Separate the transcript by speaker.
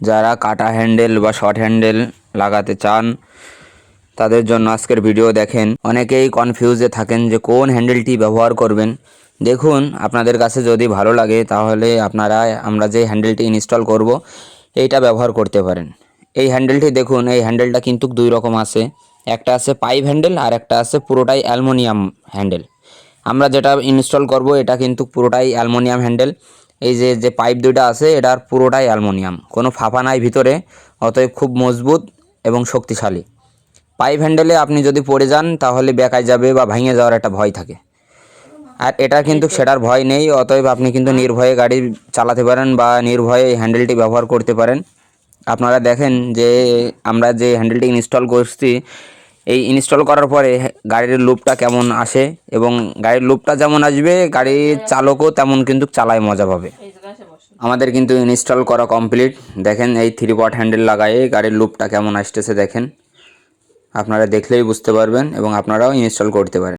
Speaker 1: যারা কাটা হ্যান্ডেল বা শর্ট হ্যান্ডেল লাগাতে চান, তাদের জন্য আজকের ভিডিও দেখেন। অনেকেই কনফিউজে থাকেন যে কোন হ্যান্ডেলটি ব্যবহার করবেন। দেখুন, আপনাদের কাছে যদি ভালো লাগে, তাহলে আপনারা, আমরা যে হ্যান্ডেলটি ইনস্টল করব, এইটা ব্যবহার করতে পারেন। এই হ্যান্ডেলটি দেখুন, এই হ্যান্ডেলটা কিন্তু দুই রকম আছে। একটা আছে পাইপ হ্যান্ডেল, আর একটা আছে পুরোটাই অ্যালমোনিয়াম হ্যান্ডেল। আমরা যেটা ইনস্টল করব, এটা কিন্তু পুরোটাই অ্যালমোনিয়াম হ্যান্ডেল। এই যে যে পাইপ দুইটা আছে, এটার পুরোটাই অ্যালমোনিয়াম। কোনো ফাঁপা নাই ভিতরে, অতএব খুব মজবুত এবং শক্তিশালী। পাইপ হ্যান্ডেলে আপনি যদি পড়ে যান, তাহলে বেকায় যাবে বা ভেঙে যাওয়ার একটা ভয় থাকে। আর এটা কিন্তু সেটার ভয় নেই, অতএব আপনি কিন্তু নির্ভয়ে গাড়ি চালাতে পারেন বা নির্ভয়ে হ্যান্ডেলটি ব্যবহার করতে পারেন। আপনারা দেখেন যে, আমরা যে হ্যান্ডেলটি ইনস্টল করছি এই ইনস্টল করার পরে গাড়ির লুপটা কেমন আসে এবং গাড়ির লুপটা যেমন আসবে, গাড়ির চালকও তেমন কিন্তু চালায় মজা পাবে। আমাদের কিন্তু ইনস্টল করা কমপ্লিট দেখেন এই থ্রি পট হ্যান্ডেল লাগায়ে গাড়ির লুপটা কেমন আসতেছে দেখেন। আপনারা দেখলেই বুঝতে পারবেন এবং আপনারাও ইনস্টল করতে পারেন।